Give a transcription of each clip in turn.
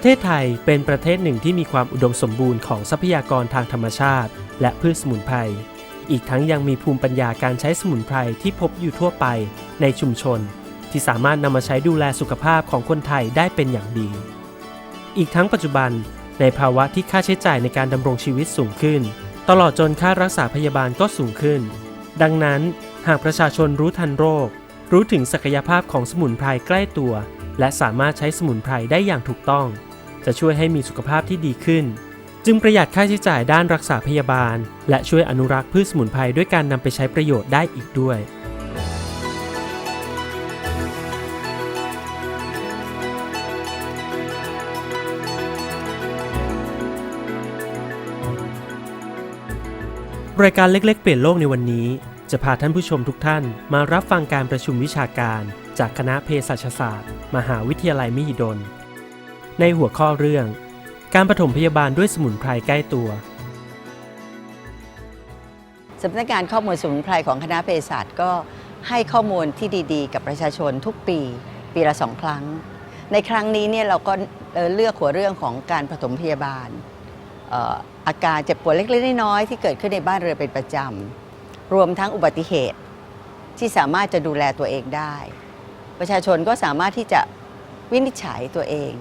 ประเทศไทยเป็นประเทศหนึ่งที่มีความอุดมสมบูรณ์ของทรัพยากรทางธรรมชาติ และพืชสมุนไพร อีกทั้งยังมีภูมิปัญญาการใช้สมุนไพรที่พบอยู่ทั่วไปในชุมชน ที่สามารถนำมาใช้ดูแลสุขภาพของคนไทยได้เป็นอย่างดี อีกทั้งปัจจุบัน ในภาวะที่ค่าใช้จ่ายในการดำรงชีวิตสูงขึ้น ตลอดจนค่ารักษาพยาบาลก็สูงขึ้น ดังนั้น หากประชาชนรู้ทันโรค รู้ถึงศักยภาพของสมุนไพรใกล้ตัวและสามารถใช้สมุนไพรได้อย่างถูกต้อง จะช่วยให้มีสุขภาพที่ดีขึ้น จึงประหยัดค่าใช้จ่ายด้านรักษาพยาบาล และช่วยอนุรักษ์พืชสมุนไพรด้วยการนำไปใช้ประโยชน์ได้อีกด้วยรายการเล็กๆ เปลี่ยนโลกในวันนี้ จะพาท่านผู้ชมทุกท่านมารับฟังการประชุมวิชาการ จากคณะเภสัชศาสตร์ มหาวิทยาลัยมหิดล ในหัวข้อเรื่อง การปฐมพยาบาลด้วยสมุนไพรใกล้ตัวสำนักงานข้อมูลสมุนไพรของคณะเภสัชก็ให้ข้อมูลที่ดีๆ กับประชาชนทุกปี ปีละสองครั้ง ในครั้งนี้เนี่ยเราก็เลือกหัวเรื่องของการผสมพยาบาล อาการเจ็บปวดเล็กๆน้อยๆที่เกิดขึ้นในบ้านเรือนเป็นประจำรวมทั้งอุบัติเหตุที่สามารถจะดูแลตัวเองได้ ประชาชนก็สามารถที่จะวินิจฉัยตัวเอง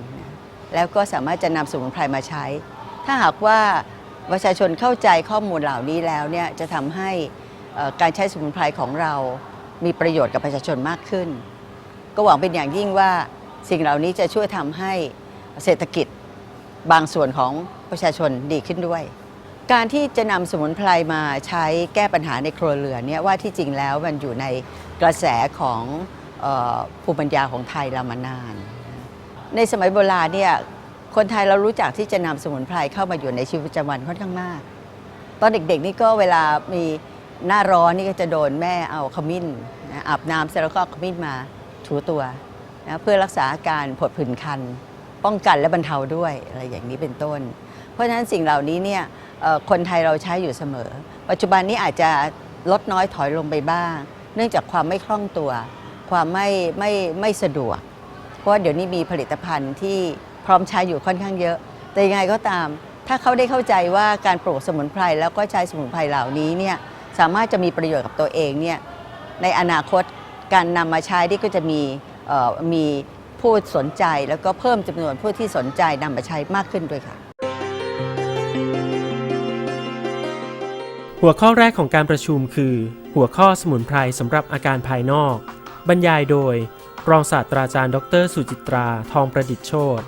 แล้วก็สามารถจะนำสมุนไพรมาใช้ ถ้าหากว่าประชาชนเข้าใจข้อมูลเหล่านี้แล้วเนี่ยจะทำให้การใช้สมุนไพรของเรา มีประโยชน์กับประชาชนมากขึ้น ก็หวังเป็นอย่างยิ่งว่าสิ่งเหล่านี้จะช่วยทำให้เศรษฐกิจบางส่วนของประชาชนดีขึ้นด้วย การที่จะนำสมุนไพรมาใช้แก้ปัญหาในครัวเรือนเนี่ยว่าที่จริงแล้วมันอยู่ในกระแสของออภูมิปัญญาของไทยเรามานาน ในสมัยโบราณเนี่ยคนไทยเรารู้จักที่จะนำสมุนไพรเข้ามาอยู่ในชีวิตประจำวันค่อนข้างมาก ตอนเด็กๆนี่ก็เวลามีหน้าร้อนนี่ก็จะโดนแม่เอาขมิ้นนะอาบน้ำเสร็จแล้วก็ขมิ้นมาถูตัวนะเพื่อรักษาอาการผดผื่นคัน ป้องกันและบรรเทาด้วยอะไรอย่างนี้เป็นต้น เพราะฉะนั้นสิ่งเหล่านี้เนี่ยคนไทยเราใช้อยู่เสมอ ปัจจุบันนี้อาจจะลดน้อยถอยลงไปบ้าง เนื่องจากความไม่คล่องตัว ความไม่ไม่ไม่สะดวก เพราะว่าเดี๋ยวนี้มีผลิตภัณฑ์ที่พร้อมใช้อยู่ค่อนข้างเยอะ แต่ยังไงก็ตาม ถ้าเขาได้เข้าใจว่าการปลูกสมุนไพรแล้วก็ใช้สมุนไพรเหล่านี้เนี่ยสามารถจะมีประโยชน์กับตัวเองเนี่ยในอนาคตการนำมาใช้ที่ก็จะมีมีผู้สนใจแล้วก็เพิ่มจำนวนผู้ที่สนใจนำมาใช้มากขึ้นด้วยค่ะ หัวข้อแรกของการประชุมคือ หัวข้อสมุนไพรสำหรับอาการภายนอก บรรยายโดย รองศาสตราจารย์ ดร สุจิตรา ทองประดิษฐ์โชต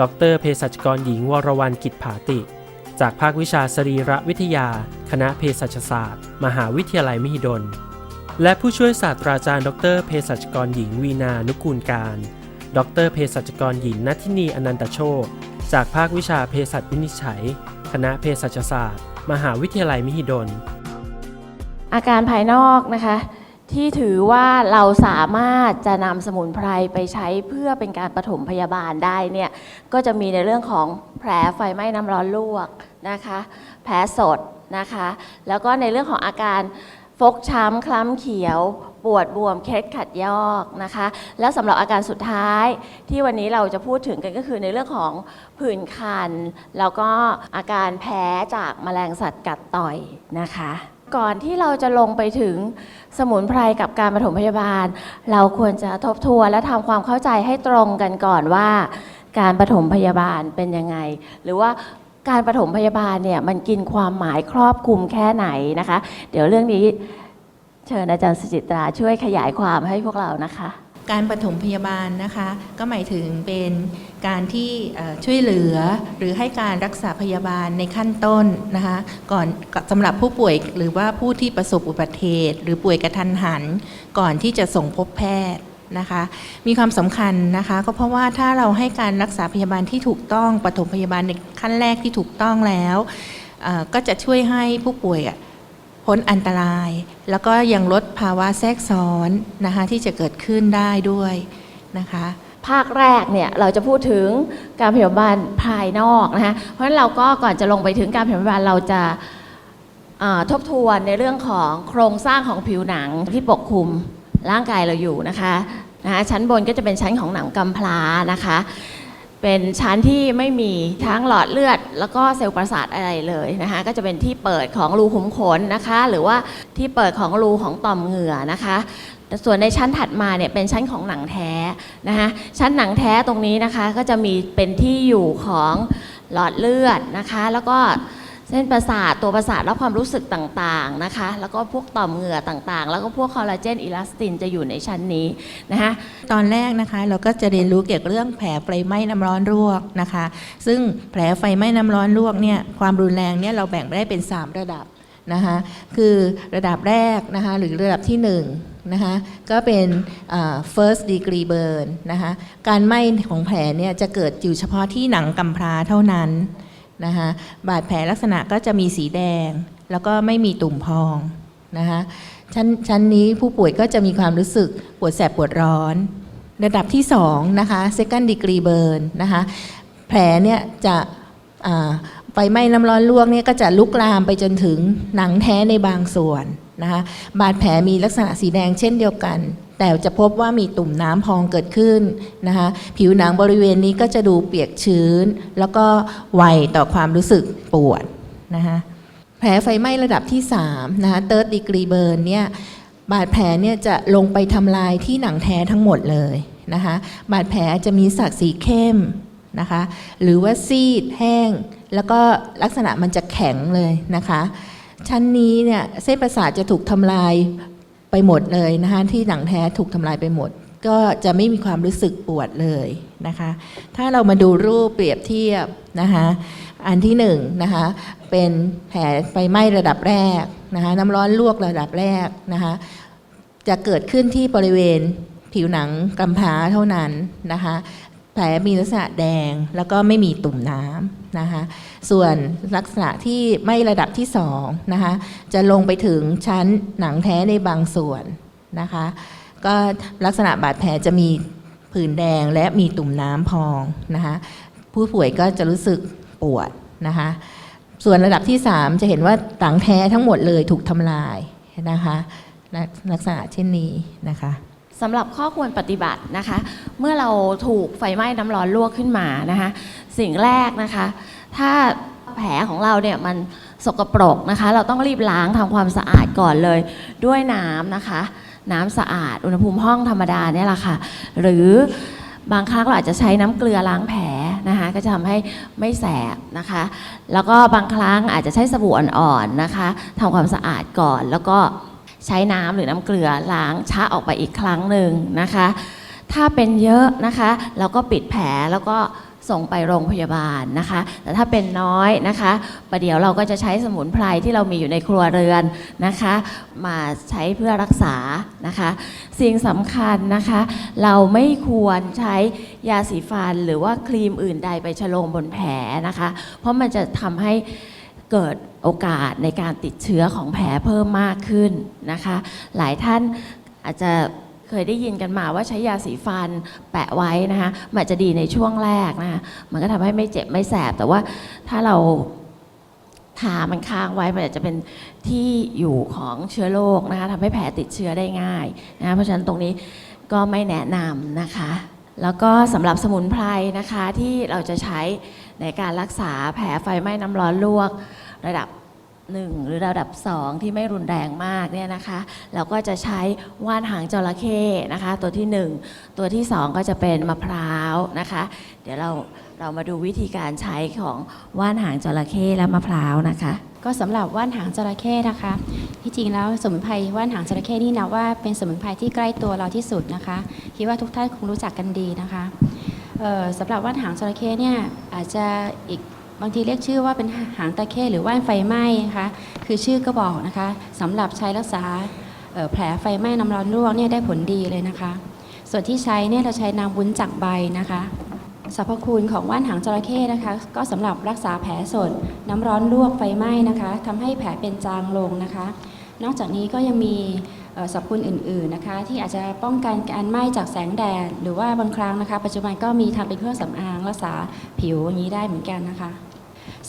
ดรเภสัชกรหญิงวรวรรณกิจผาติ จากภาควิชาสรีรวิทยา คณะเภสัชศาสตร์ มหาวิทยาลัยมหิดล และผู้ช่วยศาสตราจารย์ ดรเภสัชกรหญิงวีนานุกูลการ ดรเภสัชกรหญิงนัทินีอนันตโชคจากภาควิชาเภสัชวินิจฉัย คณะเภสัชศาสตร์ มหาวิทยาลัยมหิดล อาการภายนอกนะคะ ที่ถือว่าเราสามารถจะนำสมุนไพรไปใช้เพื่อเป็นการปฐมพยาบาลได้เนี่ยก็จะมีในเรื่องของแผลไฟไหม้น้ำร้อนลวกนะคะ แผลสดนะคะ แล้วก็ในเรื่องของอาการฟกช้ำคล้ำเขียว ปวดบวมเคล็ดขัดยอกนะคะ แล้วสำหรับอาการสุดท้ายที่วันนี้เราจะพูดถึงกันก็คือในเรื่องของผื่นคัน แล้วก็อาการแพ้จากแมลงสัตว์กัดต่อยนะคะ ก่อนที่เราจะลงไปถึงสมุนไพรกับการปฐมพยาบาล เราควรจะทบทวนและทำความเข้าใจให้ตรงกันก่อนว่า การปฐมพยาบาลเป็นยังไง หรือว่าการปฐมพยาบาลเนี่ยมันกินความหมายครอบคลุมแค่ไหนนะคะ เดี๋ยวเรื่องนี้เชิญอาจารย์สจิตราช่วยขยายความให้พวกเรานะคะ การปฐมพยาบาลนะคะ ก็หมายถึงเป็นการที่ช่วยเหลือหรือให้การรักษาพยาบาลในขั้นต้นนะคะ ก่อนสำหรับผู้ป่วยหรือว่าผู้ที่ประสบอุบัติเหตุ หรือป่วยกระทันหัน ก่อนที่จะส่งพบแพทย์นะคะ มีความสำคัญนะคะ ก็เพราะว่าถ้าเราให้การรักษาพยาบาลที่ถูกต้องปฐมพยาบาลในขั้นแรกที่ถูกต้องแล้วก็จะช่วยให้ผู้ป่วยอะ พ้นอันตราย แล้วก็ยังลดภาวะแทรกซ้อนนะคะที่จะเกิดขึ้นได้ด้วยนะคะภาคแรกเนี่ยเราจะพูดถึงการพยาบาลภายนอกนะคะเพราะฉะนั้นเราก็ก่อนจะลงไปถึงการพยาบาลเราจะาทบทวนในเรื่องของโครงสร้างของผิวหนังที่ปกคลุมร่างกายเราอยู่นะคะนะคะชั้นบนก็จะเป็นชั้นของหนังกำพร้านะคะ เป็นชั้นที่ไม่มีทั้งหลอดเลือด แล้วก็เซลล์ประสาทอะไรเลยนะคะก็จะเป็นที่เปิดของรูขุมขนนะคะ หรือว่าที่เปิดของรูของต่อมเหงื่อนะคะส่วนในชั้นถัดมาเนี่ยเป็นชั้นของหนังแท้นะคะชั้นหนังแท้ตรงนี้นะคะก็จะมีเป็นที่อยู่ของหลอดเลือดนะคะ แล้วก็ เส้นประสาทตัวประสาทรับความรู้สึกต่างๆนะคะ แล้วก็พวกต่อมเหงื่อต่างๆ แล้วก็พวกคอลลาเจนอิลาสตินจะอยู่ในชั้นนี้นะคะตอนแรกนะคะเราก็จะเรียนรู้เกี่ยวกับเรื่องแผลไฟไหม้น้ำร้อนลวกนะคะ ซึ่งแผลไฟไหม้น้ำร้อนลวกเนี่ยความรุนแรงเนี่ยเราแบ่งได้เป็น 3 ระดับนะคะคือระดับแรกนะคะหรือระดับที่1นะคะก็เป็น first degree burn นะคะการไหม้ของแผลเนี่ยจะเกิดอยู่เฉพาะที่หนังกำพร้าเท่านั้น นะคะบาดแผลลักษณะก็จะมีสีแดง แล้วก็ไม่มีตุ่มพองนะคะชั้นชั้นนี้ผู้ป่วยก็จะมีความรู้สึกปวดแสบปวดร้อน ระดับที่2นะคะ second degree burn นะคะแผลเนี่ยจะไฟไหม้น้ำร้อนลวกเนี่ยก็จะลุกลามไปจนถึงหนังแท้ในบางส่วน นะคะบาดแผลมีลักษณะสีแดงเช่นเดียวกัน แต่จะพบว่ามีตุ่มน้ำพองเกิดขึ้นนะคะผิวหนังบริเวณนี้ก็จะดูเปียกชื้น แล้วก็ไวต่อความรู้สึกปวดนะคะแผลไฟไหม้ระดับที่3นะคะ third degree burn เนี่ยบาดแผลเนี่ยจะลงไปทำลายที่หนังแท้ทั้งหมดเลยนะคะบาดแผลจะมีสักสีเข้มนะคะหรือว่าซีดแห้ง แล้วก็ลักษณะมันจะแข็งเลยนะคะ ชั้นนี้เนี่ยเส้นประสาทจะถูกทำลายไปหมดเลยนะคะที่หนังแท้ถูกทำลายไปหมด ก็จะไม่มีความรู้สึกปวดเลยนะคะ ถ้าเรามาดูรูปเปรียบเทียบนะคะอันที่หนึ่งนะคะเป็นแผลไฟไหม้ระดับแรกนะคะน้ำร้อนลวกระดับแรกนะคะจะเกิดขึ้นที่บริเวณผิวหนังกำพร้าเท่านั้นนะคะแผลมีลักษณะแดงแล้วก็ไม่มีตุ่มน้ำนะคะ ส่วนลักษณะที่ไม้ระดับที่สองนะคะจะลงไปถึงชั้นหนังแท้ในบางส่วนนะคะก็ลักษณะบาดแผลจะมีผื่นแดงและมีตุ่มน้ำพองนะคะผู้ป่วยก็จะรู้สึกปวดนะคะส่วนระดับที่ 3 จะเห็นว่าหลังแท้ทั้งหมดเลยถูกทำลายนะคะลักษณะเช่นนี้นะคะสำหรับข้อควรปฏิบัตินะคะ เมื่อเราถูกไฟไหม้น้ำร้อนลวกขึ้นมานะคะ สิ่งแรกนะคะ ถ้าแผลของเราเนี่ยมันสกปรกนะคะ เราต้องรีบล้างทำความสะอาดก่อนเลย ด้วยน้ำนะคะ น้ำสะอาดอุณหภูมิห้องธรรมดาเนี่ยแหละค่ะ หรือบางครั้งเราอาจจะใช้น้ำเกลือล้างแผลนะคะ ก็จะทำให้ไม่แสบนะคะ แล้วก็บางครั้งอาจจะใช้สบู่อ่อนๆนะคะทำความสะอาดก่อนแล้วก็ใช้น้ำหรือน้ำเกลือล้างชะออกไปอีกครั้งหนึ่งนะคะ ถ้าเป็นเยอะนะคะ เราก็ปิดแผลแล้วก็ ส่งไปโรงพยาบาลนะคะ แต่ถ้าเป็นน้อยนะคะประเดี๋ยวเราก็จะใช้สมุนไพรที่เรามีอยู่ในครัวเรือนนะคะ มาใช้เพื่อรักษานะคะ สิ่งสำคัญนะคะ เราไม่ควรใช้ยาสีฟันหรือว่าครีมอื่นใดไปฉโลมบนแผลนะคะ เพราะมันจะทำให้เกิดโอกาสในการติดเชื้อของแผลเพิ่มมากขึ้นนะคะ หลายท่านอาจจะ เคยได้ยินกันมาว่าใช้ยาสีฟันแปะไว้นะคะมันจะดีในช่วงแรกนะคะมันก็ทำให้ไม่เจ็บไม่แสบ แต่ว่าถ้าเราทามันค้างไว้มันอาจจะเป็นที่อยู่ของเชื้อโรคนะคะทำให้แผลติดเชื้อได้ง่ายนะคะเพราะฉะนั้นตรงนี้ก็ไม่แนะนำนะคะ แล้วก็สำหรับสมุนไพรนะคะที่เราจะใช้ในการรักษาแผลไฟไหม้น้ำร้อนลวกระดับ 1 หรือระดับ 2 ที่ไม่รุนแรงมากเนี่ยนะคะเราก็จะใช้ว่านหางจระเข้นะคะ ตัวที่ 1 ตัวที่ 2 ก็จะเป็นมะพร้าวนะคะ เดี๋ยวเราเรามาดูวิธีการใช้ของว่านหางจระเข้และมะพร้าวนะคะ ก็สำหรับว่านหางจระเข้นะคะ ที่จริงแล้วสมุนไพรว่านหางจระเข้นี่นะว่าเป็นสมุนไพรที่ใกล้ตัวเราที่สุดนะคะคิดว่าทุกท่านคงรู้จักกันดีนะคะเอ่อสำหรับว่านหางจระเข้เนี่ยอาจจะอีก บางทีเรียกชื่อว่าเป็นหางตะเข้หรือว่านไฟไหม้นะคะคือชื่อก็บอกนะคะสำหรับใช้รักษาแผลไฟไหม้น้ำร้อนลวกเนี่ยได้ผลดีเลยนะคะ ส่วนที่ใช้เนี่ยเราใช้น้ำวุ้นจากใบนะคะสรรพคุณของว่านหางจระเข้นะคะ ก็สำหรับรักษาแผลสด น้ำร้อนลวกไฟไหม้นะคะทำให้แผลเป็นจางลงนะคะ นอกจากนี้ก็ยังมีสรรพคุณอื่นๆนะคะ ที่อาจจะป้องกันการไหม้จากแสงแดดหรือว่าบางครั้งนะคะ ปัจจุบันก็มีทำเป็นเครื่องสำอางรักษาผิวอย่างนี้ได้เหมือนกันนะคะ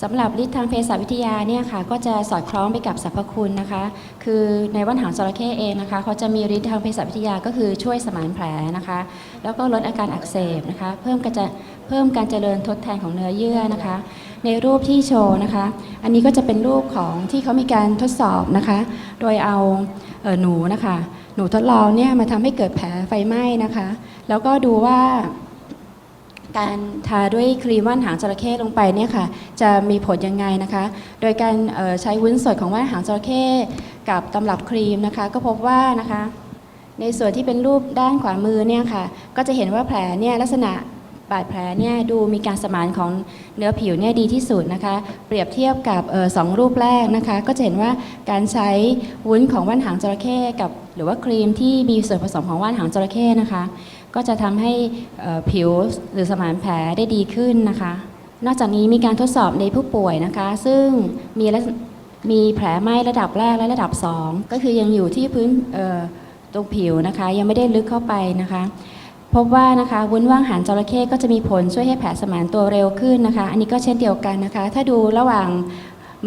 สำหรับฤทธิ์ทางเภสัชวิทยาเนี่ยค่ะก็จะสอดคล้องไปกับสรรพคุณนะคะ คือในว่านหางจระเข้เองนะคะเขาจะมีฤทธิ์ทางเภสัชวิทยาก็คือช่วยสมานแผลนะคะ แล้วก็ลดอาการอักเสบนะคะ เพิ่มการจะเพิ่มการเจริญทดแทนของเนื้อเยื่อนะคะ ในรูปที่โชว์นะคะ อันนี้ก็จะเป็นรูปของที่เขามีการทดสอบนะคะ โดยเอาเออหนูนะคะ หนูทดลองเนี่ยมาทำให้เกิดแผลไฟไหม้นะคะ แล้วก็ดูว่า การทาด้วยครีมว่านหางจระเข้ลงไปเนี่ยค่ะจะมีผลยังไงนะคะ โดยการใช้วุ้นสดของว่านหางจระเข้กับตำรับครีมนะคะ ก็พบว่านะคะ ในส่วนที่เป็นรูปด้านขวามือเนี่ยค่ะก็จะเห็นว่าแผลเนี่ยลักษณะบาดแผลเนี่ยดูมีการสมานของเนื้อผิวเนี่ยดีที่สุดนะคะ เปรียบเทียบกับออสองรูปแรกนะคะ ก็จะเห็นว่าการใช้วุ้นของว่านหางจระเข้กับ หรือว่าครีมที่มีส่วนผสมของว่านหางจระเข้นะคะ ก็จะทำให้ผิวหรือสมานแผลได้ดีขึ้นนะคะ นอกจากนี้มีการทดสอบในผู้ป่วยนะคะ ซึ่งมีมีแผลไหม้ระดับแรกและระดับ 2 ก็คือยังอยู่ที่พื้นตรงผิวนะคะ ยังไม่ได้ลึกเข้าไปนะคะ พบว่านะคะวุ้นว่างหางจระเข้ก็จะมีผลช่วยให้แผลสมานตัวเร็วขึ้นนะคะ อันนี้ก็เช่นเดียวกันนะคะ ถ้าดูระหว่าง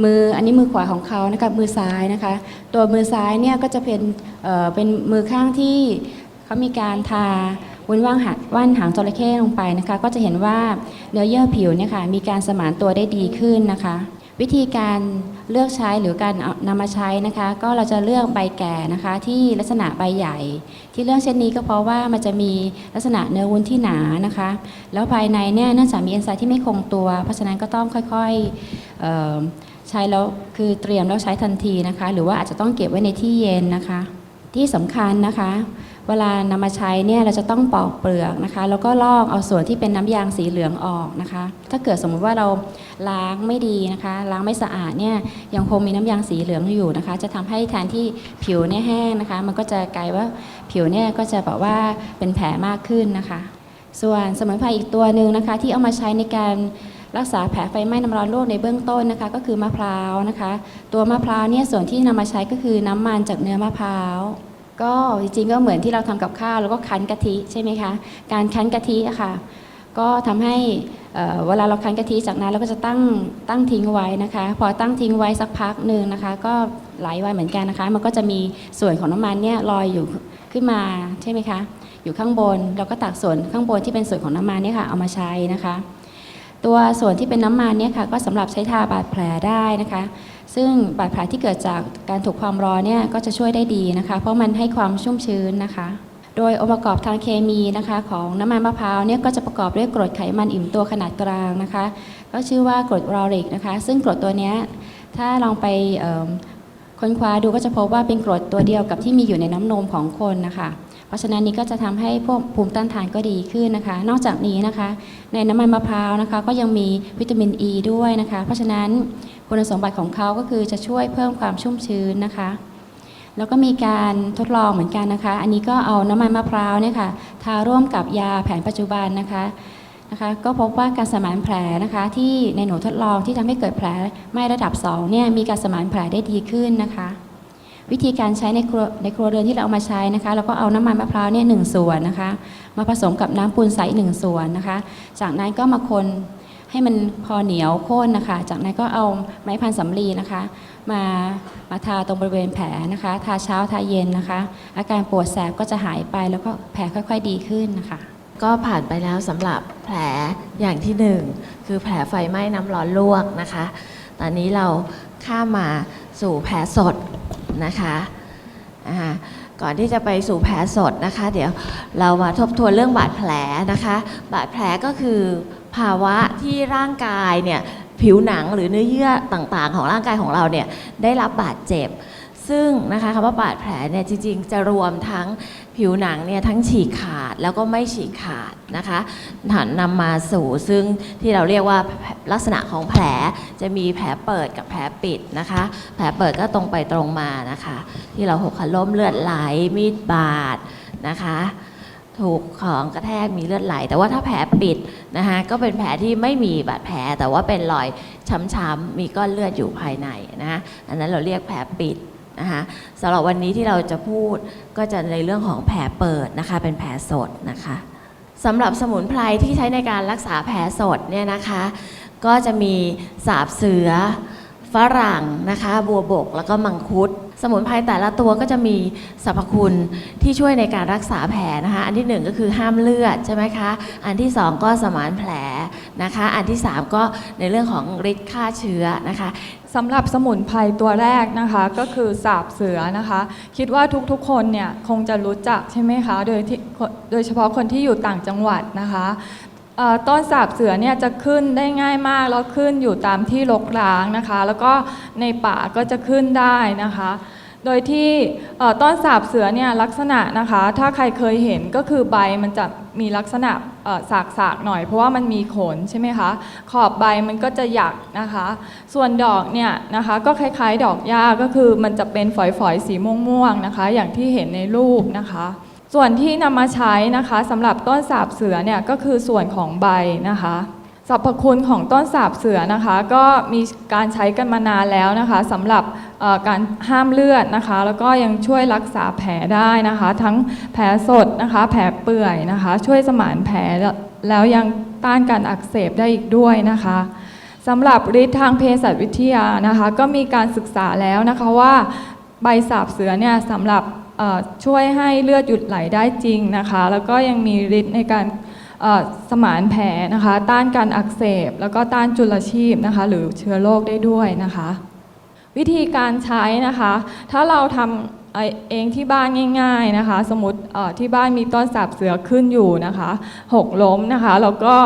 มืออันนี้มือขวาของเขานะคะมือซ้ายนะคะ ตัวมือซ้ายเนี่ยก็จะเป็นเเป็นมือข้างที่เขามีการทา วุ้นว่างหางว่านหางจระเข้ลงไปนะคะ ก็จะเห็นว่าเนื้อเยื่อผิวเนี่ยค่ะมีการสมานตัวได้ดีขึ้นนะคะ วิธีการเลือกใช้หรือการเอานำมาใช้นะคะ ก็เราจะเลือกใบแก่นะคะ ที่ลักษณะใบใหญ่ ที่เลือกเช่นนี้ก็เพราะว่ามันจะมีลักษณะเนื้อวุ้นที่หนานะคะ แล้วภายในเนี่ยเนื่องจากมีเอนไซม์ที่ไม่คงตัว เพราะฉะนั้นก็ต้องค่อยๆใช้แล้วคือเตรียมแล้วใช้ทันทีนะคะ หรือว่าอาจจะต้องเก็บไว้ในที่เย็นนะคะ ที่สำคัญนะคะ เวลานำมาใช้เนี่ยเราจะต้องปอกเปลือกนะคะ แล้วก็ลอกเอาส่วนที่เป็นน้ำยางสีเหลืองออกนะคะ ถ้าเกิดสมมุติว่าเราล้างไม่ดีนะคะ ล้างไม่สะอาดเนี่ยยังคงมีน้ำยางสีเหลืองอยู่นะคะ จะทำให้แทนที่ผิวเนี่ยแห้งนะคะ มันก็จะกลายว่าผิวเนี่ยก็จะแบบว่าเป็นแผลมากขึ้นนะคะ ส่วนสมุนไพรอีกตัวหนึ่งนะคะ ที่เอามาใช้ในการรักษาแผลไฟไหม้น้ำร้อนลวกในเบื้องต้นนะคะ ก็คือมะพร้าวนะคะ ตัวมะพร้าวเนี่ยส่วนที่นำมาใช้ก็คือน้ำมันจากเนื้อมะพร้าว ก็จริงๆก็เหมือนที่เราทำกับข้าวแล้วก็คั้นกะทิใช่ไหมคะการคั้นกะทิอะค่ะก็ทำให้เอ่อเวลาเราคั้นกะทิจากนั้นเราก็จะตั้งตั้งทิ้งไว้นะคะ พอตั้งทิ้งไว้สักพักหนึ่งนะคะ ก็ไหลไว้เหมือนกันนะคะ มันก็จะมีส่วนของน้ำมันเนี่ยลอยอยู่ขึ้นมาใช่ไหมคะอยู่ข้างบนเราก็ตักส่วนข้างบนที่เป็นส่วนของน้ำมันเนี่ยค่ะเอามาใช้นะคะ ตัวส่วนที่เป็นน้ำมันเนี่ยค่ะก็สำหรับใช้ทาบาดแผลได้นะคะ ซึ่งบาดแผลที่เกิดจากการถูกความร้อนเนี่ยก็จะช่วยได้ดีนะคะ เพราะมันให้ความชุ่มชื้นนะคะ โดยองค์ประกอบทางเคมีนะคะของน้ำมันมะพร้าวเนี่ยก็จะประกอบด้วยกรดไขมันอิ่มตัวขนาดกลางนะคะ ก็ชื่อว่ากรดลอริกนะคะ ซึ่งกรดตัวนี้ถ้าลองไปค้นคว้าดูก็จะพบว่าเป็นกรดตัวเดียวกับที่มีอยู่ในน้ำนมของคนนะคะ ราะฉะนั้นนี้ก็จะทำให้พวกภูมิต้านทานก็ดีขึ้นนะคะ นอกจากนี้นะคะ ในน้ำมันมะพร้าวนะคะ ก็ยังมีวิตามินอ e ีด้วยนะคะ เพราะฉะนั้นคุณสมบัติของเขาก็คือจะช่วยเพิ่มความชุ่มชื้นนะคะ แล้วก็มีการทดลองเหมือนกันนะคะ อันนี้ก็เอาน้ำมันมะพร้าวเนี่ยค่ะทาร่วมกับยาแผนปัจจุบันนะคะนะคะ ก็พบว่าการสมานแผลนะคะที่ในหนูทดลองที่ทำให้เกิดแผลไม้ระดับ2เนี่ยมีการสมานแผลได้ดีขึ้นนะคะ วิธีการใช้ในครัวในครัวเรือนที่เราเอามาใช้นะคะแล้วก็เอาน้ำมันมะพร้าวเนี่ยหนึ่งส่วนนะคะ มาผสมกับน้ำปูนใสหนึ่งส่วนนะคะ จากนั้นก็มาคนให้มันพอเหนียวข้นนะคะ จากนั้นก็เอาไม้พันสำลีนะคะ มามาทาตรงบริเวณแผลนะคะ ทาเช้าทาเย็นนะคะ อาการปวดแสบก็จะหายไปแล้วก็แผลค่อย ๆ ดีขึ้นนะคะ ก็ผ่านไปแล้วสำหรับแผลอย่างที่หนึ่งคือแผลไฟไหม้น้ำร้อนลวกนะคะ ตอนนี้เราข้ามมาสู่แผลสด นะคะก่อนที่จะไปสู่แผลสดนะคะ เดี๋ยวเรามาทบทวนเรื่องบาดแผลนะคะ บาดแผลก็คือภาวะที่ร่างกายเนี่ยผิวหนังหรือเนื้อเยื่อต่างๆ ของร่างกายของเราเนี่ยได้รับบาดเจ็บ ซึ่งนะคะคำว่าบาดแผลเนี่ยจริงๆ จะรวมทั้งผิวหนังเนี่ยทั้งฉีกขาดแล้วก็ไม่ฉีกขาดนะคะหันนำมาสู่ซึ่งที่เราเรียกว่าลักษณะของแผลจะมีแผลเปิดกับแผลปิดนะคะ แผลเปิดก็ตรงไปตรงมานะคะ ที่เราหกขล้มเลือดไหลมีดบาดนะคะถูกของกระแทกมีเลือดไหล แต่ว่าถ้าแผลปิดนะคะก็เป็นแผลที่ไม่มีบาดแผล แต่ว่าเป็นรอยช้ำๆมีก้อนเลือดอยู่ภายในนะคะอันนั้นเราเรียกแผลปิด นะคะสำหรับวันนี้ที่เราจะพูดก็จะในเรื่องของแผลเปิดนะคะเป็นแผลสดนะคะสำหรับสมุนไพรที่ใช้ในการรักษาแผลสดเนี่ยนะคะก็จะมีสาบเสือฝรั่งนะคะบัวบกแล้วก็มังคุด สมุนไพรแต่ละตัวก็จะมีสรรพคุณที่ช่วยในการรักษาแผลนะคะ อันที่หนึ่งก็คือห้ามเลือดใช่ไหมคะ อันที่สองก็สมานแผลนะคะ อันที่สามก็ในเรื่องของฤทธิ์ฆ่าเชื้อนะคะสำหรับสมุนไพรตัวแรกนะคะก็คือสาบเสือนะคะ คิดว่าทุกๆคนเนี่ยคงจะรู้จักใช่ไหมคะ โดยที่โดยเฉพาะคนที่อยู่ต่างจังหวัดนะคะ ต้นสาบเสือเนี่ยจะขึ้นได้ง่ายมากแล้วขึ้นอยู่ตามที่รกร้างนะคะ แล้วก็ในป่าก็จะขึ้นได้นะคะ โดยที่ต้นสาบเสือเนี่ยลักษณะนะคะ ถ้าใครเคยเห็นก็คือใบมันจะมีลักษณะสากๆหน่อย เพราะว่ามันมีขนใช่ไหมคะขอบใบมันก็จะหยักนะคะ ส่วนดอกเนี่ยนะคะก็คล้ายๆ ดอกหญ้าก็คือมันจะเป็นฝอยๆสีม่วงๆนะคะ อย่างที่เห็นในรูปนะคะ ส่วนที่นำมาใช้นะคะสำหรับต้นสาบเสือเนี่ยก็คือส่วนของใบนะคะสรรพคุณของต้นสาบเสือนะคะ ก็มีการใช้กันมานานแล้วนะคะสำหรับการห้ามเลือดนะคะ แล้วก็ยังช่วยรักษาแผลได้นะคะ ทั้งแผลสดนะคะ แผลเปื่อยนะคะ ช่วยสมานแผลแล้วยังต้านการอักเสบได้อีกด้วยนะคะสำหรับฤทธิ์ทางเภสัชวิทยานะคะ ก็มีการศึกษาแล้วนะคะว่าใบสาบเสือเนี่ยสำหรับ ช่วยให้เลือดหยุดไหลได้จริงนะคะ แล้วก็ยังมีฤทธิ์ในการสมานแผลนะคะ ต้านการอักเสบ แล้วก็ต้านจุลชีพนะคะ หรือเชื้อโรคได้ด้วยนะคะ วิธีการใช้นะคะ ถ้าเราทำเองที่บ้านง่าย ๆนะคะ สมมติที่บ้านมีต้นสาบเสือขึ้นอยู่นะคะ หกล้มนะคะ แล้วก็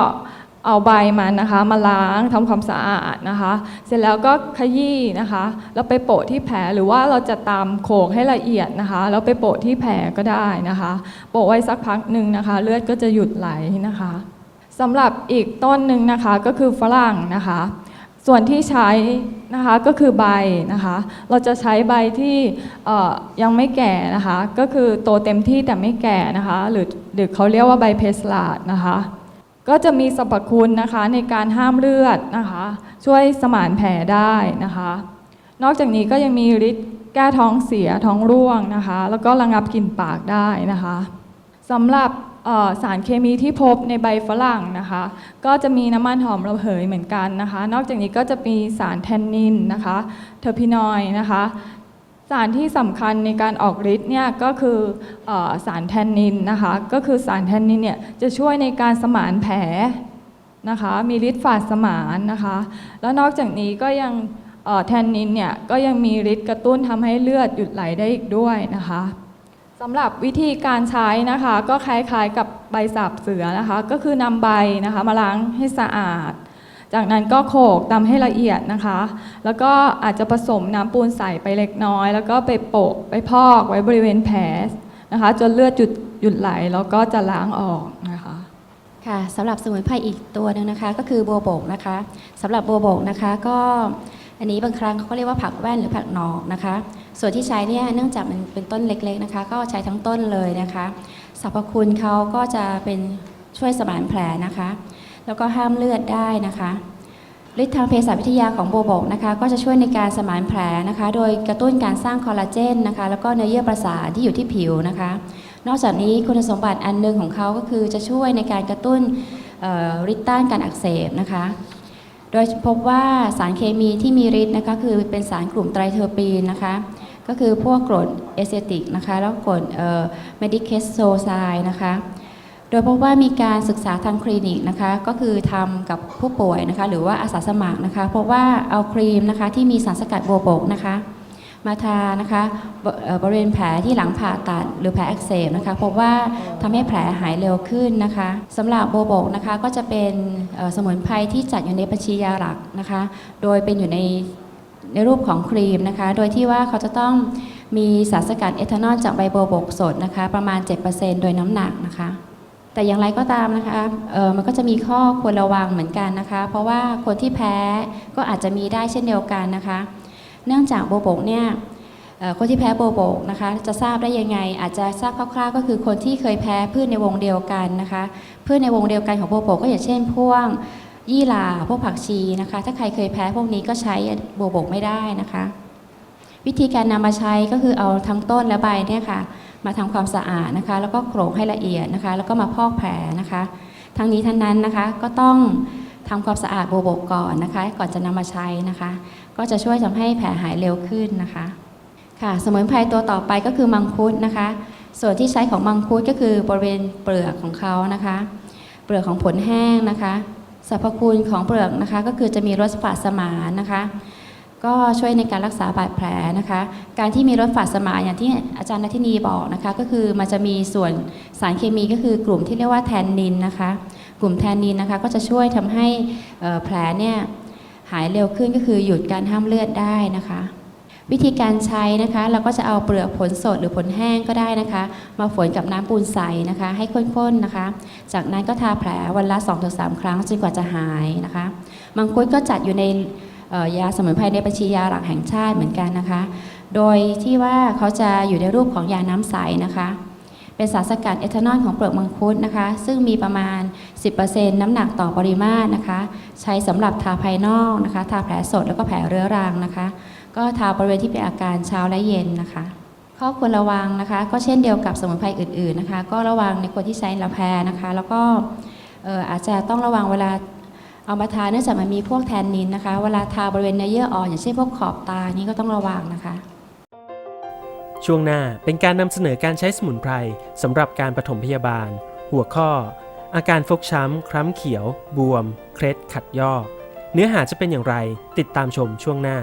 เอาใบมันนะคะมาล้างทำความสะอาดนะคะ เสร็จแล้วก็ขยี้นะคะ แล้วไปโปะที่แผลหรือว่าเราจะตามโขกให้ละเอียดนะคะแล้วไปโปะที่แผลก็ได้นะคะ โปะไว้สักพักหนึ่งนะคะ เลือดก็จะหยุดไหลนะคะสำหรับอีกต้นหนึ่งนะคะก็คือฝรั่งนะคะ ส่วนที่ใช้นะคะก็คือใบนะคะ เราจะใช้ใบที่ยังไม่แก่นะคะ ก็คือโตเต็มที่แต่ไม่แก่นะคะ หรือหรือเขาเรียกว่าใบเพสลาดนะคะ ก็จะมีสรรพคุณนะคะในการห้ามเลือดนะคะ ช่วยสมานแผลได้นะคะ นอกจากนี้ก็ยังมีฤทธิ์แก้ท้องเสียท้องร่วงนะคะ แล้วก็ระงับกลิ่นปากได้นะคะสำหรับสารเคมีที่พบในใบฝรั่งนะคะ ก็จะมีน้ำมันหอมระเหยเหมือนกันนะคะ นอกจากนี้ก็จะมีสารแทนนินนะคะ เทอร์พินอยด์นะคะ สารที่สำคัญในการออกฤทธิ์เนี่ยก็คืออสารแทนนินนะคะก็คือสารแทนนินเนี่ยจะช่วยในการสมานแผลนะคะมีฤทธิ์ฝาดสมานนะคะแล้วนอกจากนี้ก็ยังแทนนินเนี่ยก็ยังมีฤทธิ์กระตุ้นทำให้เลือดหยุดไหลได้อีกด้วยนะคะสำหรับวิธีการใช้นะคะก็คล้ายๆกับใบสาบเสือนะคะก็คือนำใบนะคะมาล้างให้สะอาด จากนั้นก็โขกตำให้ละเอียดนะคะ แล้วก็อาจจะผสมน้ำปูนใส่ไปเล็กน้อย แล้วก็ไปโปะไปพอกไว้บริเวณแผลนะคะ จนเลือดหยุดหยุดไหลแล้วก็จะล้างออกนะคะ ค่ะสำหรับสมุนไพรอีกตัวหนึ่งนะคะ ก็คือบัวบกนะคะสำหรับบัวบกนะคะก็อันนี้บางครั้งเขาก็เรียกว่าผักแว่นหรือผักหนอกนะคะ ส่วนที่ใช้เนี่ยเนื่องจากมันเป็นต้นเล็กๆนะคะ ก็ใช้ทั้งต้นเลยนะคะสรรพคุณเขาก็จะเป็นช่วยสมานแผลนะคะ แล้วก็ห้ามเลือดได้นะคะฤทธิ์ทางเภสัชวิทยาของโบบกนะคะก็จะช่วยในการสมานแผลนะคะโดยกระตุ้นการสร้างคอลลาเจนนะคะแล้วก็เนื้อเยื่อประสาทที่อยู่ที่ผิวนะคะ นอกจากนี้คุณสมบัติอันหนึงของเขาก็คือจะช่วยในการกระตุ้นฤทธิ์ต้านการอักเสบนะคะโดยพบว่าสารเคมีที่มีฤทธิ์นะคะคือเป็นสารกลุ่มไตรเทอร์ปีนนะคะก็คือพวกกรดเอเซติกนะคะแล้วกรดเมดิเคสโซไซนะคะ โดยพบว่ามีการศึกษาทางคลินิกนะคะก็คือทำกับผู้ป่วยนะคะหรือว่าอาสาสมัครนะคะพบว่าเอาครีมนะคะที่มีสารสกัดโบัวบกนะคะมาทานะคะบริเวณแผลที่หลังผ่าตัดหรือแผลอักเสบนะคะพบว่าทำให้แผลหายเร็วขึ้นนะคะสำหรับโบวบกนะคะก็จะเป็นสมุนไพรที่จัดอยู่ในบัญชียาหลักนะคะ โดยเป็นอยู่ในในรูปของครีมนะคะ โดยที่ว่าเขาจะต้องมีสารสกัดเอทานอลจากใบโบวบกสดนะคะ ประมาณ 7%โดยน้ำหนักนะคะ แต่อย่างไรก็ตามนะคะมันก็จะมีข้อควรระวังเหมือนกันนะคะ เพราะว่าคนที่แพ้ก็อาจจะมีได้เช่นเดียวกันนะคะ เนื่องจากโบวบกเนี่ยคนที่แพ้โบโบกนะคะจะทราบได้ยังไง อาจจะทราบคร่าวๆก็คือคนที่เคยแพ้พืชในวงเดียวกันนะคะพืชในวงเดียวกันของโบโบกก็อย่างเช่นพวกยี่หร่าพวกผักชีนะคะ ถ้าใครเคยแพ้พวกนี้ก็ใช้โบโบกไม่ได้นะคะ วิธีการนำมาใช้ก็คือเอาทั้งต้นและใบเนี่ยค่ะ มาทำความสะอาดนะคะ แล้วก็โขลกให้ละเอียดนะคะ แล้วก็มาพอกแผลนะคะ ทั้งนี้ทั้งนั้นนะคะก็ต้องทำความสะอาดโบโบกก่อนนะคะ ก่อนจะนำมาใช้นะคะ ก็จะช่วยทำให้แผลหายเร็วขึ้นนะคะค่ะสมุนไพรตัวต่อไปก็คือมังคุดนะคะ ส่วนที่ใช้ของมังคุดก็คือบริเวณเปลือกของเขานะคะ เปลือกของผลแห้งนะคะสรรพคุณของเปลือกนะคะ ก็คือจะมีรสฝาดสมานนะคะ ก็ช่วยในการรักษาบาดแผลนะคะ การที่มีรสฝาดสมานอย่างที่อาจารย์นัทินีบอกนะคะ ก็คือมันจะมีส่วนสารเคมีก็คือกลุ่มที่เรียกว่าแทนนินนะคะ กลุ่มแทนนินนะคะก็จะช่วยทำให้แผลเนี่ยหายเร็วขึ้นก็คือหยุดการห้ามเลือดได้นะคะ วิธีการใช้นะคะ เราก็จะเอาเปลือกผลสดหรือผลแห้งก็ได้นะคะ มาฝนกับน้ำปูนใสนะคะ ให้ข้นๆนะคะ จากนั้นก็ทาแผลวันละ 2-3 ครั้งจนกว่าจะหายนะคะมังคุดก็จัดอยู่ใน ยาสมุนไพรในบัญชียาหลักแห่งชาติเหมือนกันนะคะ โดยที่ว่าเขาจะอยู่ในรูปของยาน้ำใสนะคะ เป็นสารสกัดเอทานอลของเปลือกมังคุดนะคะ ซึ่งมีประมาณ 10%น้ำหนักต่อปริมาตรนะคะ ใช้สำหรับทาภายนอกนะคะ ทาแผลสดแล้วก็แผลเรื้อรังนะคะ ก็ทาบริเวณที่เป็นอาการเช้าและเย็นนะคะข้อควรระวังนะคะ ก็เช่นเดียวกับสมุนไพรอื่นๆนะคะ ก็ระวังในคนที่ใช้ละแพรนะคะ แล้วก็อาจจะต้องระวังเวลา เอามาทาเนื่องจากมันมีพวกแทนนินนะคะ เวลาทาบริเวณเนื้อเยื่ออ่อนอย่างเช่นพวกขอบตานี่ก็ต้องระวังนะคะ ช่วงหน้าเป็นการนำเสนอการใช้สมุนไพรสำหรับการปฐมพยาบาล หัวข้อ อาการฟกช้ำ คล้ำเขียว บวม เคล็ดขัดยอกเนื้อหาจะเป็นอย่างไรติดตามชมช่วงหน้า